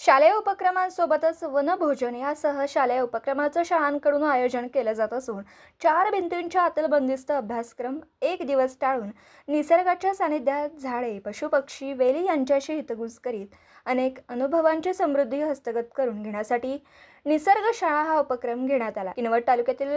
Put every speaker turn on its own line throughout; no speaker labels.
शालेय उपक्रमांसोबतच वनभोजन यासह शालेय उपक्रमाचं शाळांकडून आयोजन केलं जात असून चार भिंतींच्या आतील बंदिस्त अभ्यासक्रम एक दिवस टाळून निसर्गाच्या सानिध्यात झाडे पशुपक्षी वेली यांच्याशी हितगुज करीत अनेक अनुभवांची समृद्धी हस्तगत करून घेण्यासाठी निसर्ग शाळा हा उपक्रम घेण्यात आला. किनवट तालुक्यातील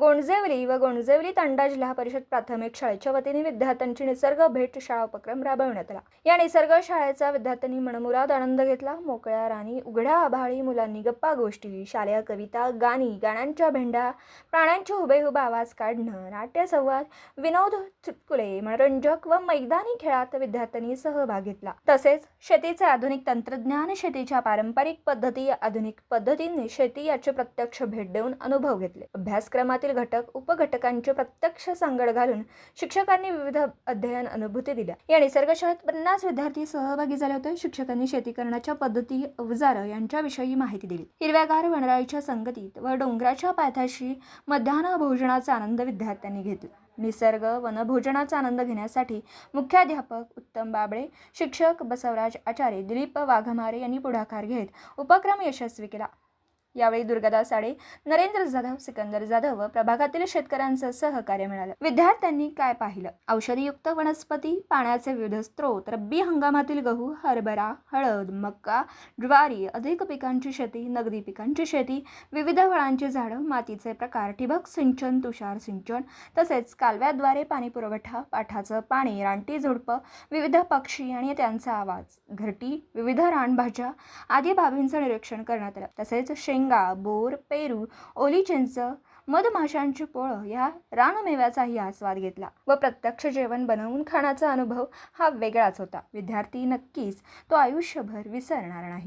गोंडजेवली व गोंडजेवली तंडा जिल्हा परिषद प्राथमिक शाळेच्या वतीने विद्यार्थ्यांची निसर्ग भेट शाळा उपक्रम राबवण्यात आला. या निसर्ग शाळेचा विद्यार्थ्यांनी मनमुराद आनंद घेतला. मोकळ्या राणी उघड्या आभाळी मुलांनी गप्पा गोष्टी शालेय कविता गाणी गाण्यांच्या भेंड्या प्राण्यांचे हुबेहुब आवाज काढणं नाट्यसंवाद विनोद चुटकुले मनोरंजक व मैदानी खेळात विद्यार्थ्यांनी सहभाग घेतला. तसेच शेतीचे आधुनिक तंत्रज्ञान शेतीच्या पारंपरिक पद्धती आधुनिक पद्धतीने शेती याचे प्रत्यक्ष भेट देऊन अनुभव घेतले. अभ्यासक्रमात अभ्यासक्रमातील घटक उपघटकांचे प्रत्यक्ष सांगड घालून शिक्षकांनी विविध अध्ययन अनुभूती दिल्या. या निसर्ग शाळेत पन्नास विद्यार्थी सहभागी झाले होते. शिक्षकांनी शेती करण्याच्या पद्धती अवजार यांच्याविषयी माहिती दिली. हिरव्यागार वनराईच्या संगतीत व डोंगराच्या पायथ्याशी मध्यान्ह भोजनाचा आनंद विद्यार्थ्यांनी घेतला. निसर्ग वनभोजनाचा आनंद घेण्यासाठी मुख्याध्यापक उत्तम बाबळे शिक्षक बसवराज आचार्य दिलीप वाघमारे यांनी पुढाकार घेत उपक्रम यशस्वी केला. यावेळी दुर्गादास साडे नरेंद्र जाधव सिकंदर जाधव व प्रभागातील शेतकऱ्यांचं सहकार्य मिळालं. विद्यार्थ्यांनी काय पाहिलं? औषधीयुक्त वनस्पती पाण्याचे विविध स्रोत रब्बी हंगामातील गहू हरभरा हळद मका ज्वारी अधिक पिकांची शेती नगदी पिकांची शेती विविध फळांची झाडं मातीचे प्रकार ठिबक सिंचन तुषार सिंचन तसेच कालव्याद्वारे पाणी पुरवठा पाठाचं पाणी रानटी झुडपं विविध पक्षी आणि त्यांचा आवाज घरटी विविध रानभाज्या आदी बाबींचं निरीक्षण करण्यात आलं. तसेच शेंग बोर पेरू ओलीचिंच मधमाशांची पोळं ह्या रानमेव्याचाही आस्वाद घेतला व प्रत्यक्ष जेवण बनवून खाण्याचा अनुभव हा वेगळाच होता. विद्यार्थी नक्कीच तो आयुष्यभर विसरणार नाही